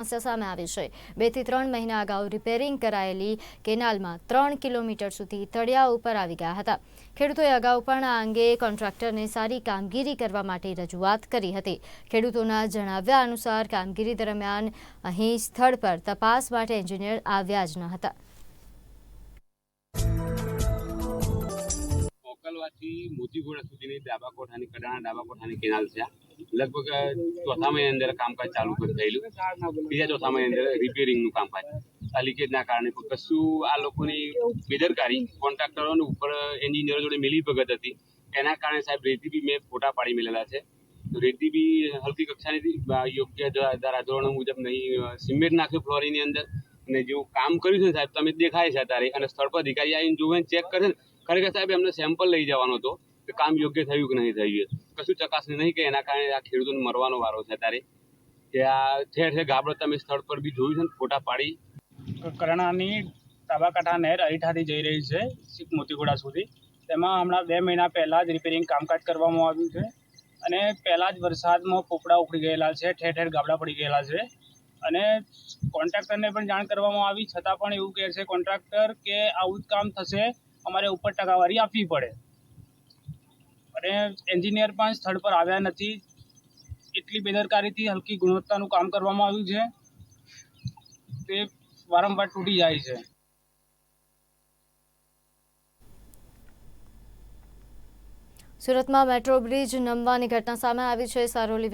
સમસ્યા સામે આવી છે બેથી ત્રણ મહિના અગાઉ રિપેરિંગ કરાયેલી કેનાલમાં ત્રણ કિલોમીટર સુધી તળિયા ઉપર આવી ગયા હતા. ખેડૂતોએ અગાઉ પણ આ અંગે કોન્ટ્રાક્ટરને સારી કામગીરી કરવા માટે રજૂઆત કરી હતી. ખેડૂતોના જણાવ્યા અનુસાર કામગીરી દરમિયાન અહીં સ્થળ પર તપાસ માટે એન્જિનિયર આવ્યા જ ન હતા. મોકલવાથી મોતીગોડા સુધીની ડાબા કોઠાની, કડાણા ડાબા કોઠાની કેનાલ છે. લગભગ ચોથા મહિના અંદર કામકાજ ચાલુ થયેલું બીજા ચોથા મહિના અંદર રિપેરિંગનું કામકાજ. આ લીકેજના કારણે કશું આ લોકોની બેદરકારી કોન્ટ્રાક્ટરો ઉપર એન્જિનિયરો જોડે મિલી ભગત હતી. એના કારણે સાહેબ રેતી બી મેં ફોટા પાડી મેલેલા છે. રેતી બી હલકી કક્ષાની યોગ્ય ધ- ધારા મુજબ નહીં સિમેન્ટ નાખ્યું ફ્લોરીની અંદર. અને જેવું કામ કર્યું છે સાહેબ, તમે દેખાય છે અત્યારે. અને સ્થળ પર અધિકારી આવીને જોવે ચેક કરે ને. ખરેખર સાહેબ, એમને સેમ્પલ લઈ જવાનો હતો. કે કામ યોગ્ય થયું કે નહીં થયું કશું ચકાસણી નહીં કે એના કારણે આ ખેડૂતોને મરવાનો વારો છે ત્યારે કે આ ઠેર ઠેર ગાબડો તમે સ્થળ પર બી જોયું છે ને, ફોટા પાડી. કરણાની તાબાકાંઠા નહેર અહીઠાથી જઈ રહી છે, શીખ મોતીગોડા સુધી. તેમાં હમણાં બે મહિના પહેલાં જ રિપેરિંગ કામકાજ કરવામાં આવ્યું છે. અને પહેલાં જ વરસાદમાં પોપડા ઉખડી ગયેલા છે, ઠેર ઠેર ગાબડા પડી ગયેલા છે. અને કોન્ટ્રાક્ટરને પણ જાણ કરવામાં આવી, છતાં પણ એવું કહે છે કોન્ટ્રાક્ટર કે આવું જ કામ થશે, અમારે ઉપર ટકાવારી આપવી પડે. અને એન્જિનિયર પણ સ્થળ પર આવ્યા નથી. એટલી બેદરકારીથી હલકી ગુણવત્તાનું કામ કરવામાં આવ્યું છે. તે વારંવાર તૂટી જાય છે. સુરતમાં મેટ્રો બ્રિજ નમવાની ઘટના સામે આવી છે. સારોલી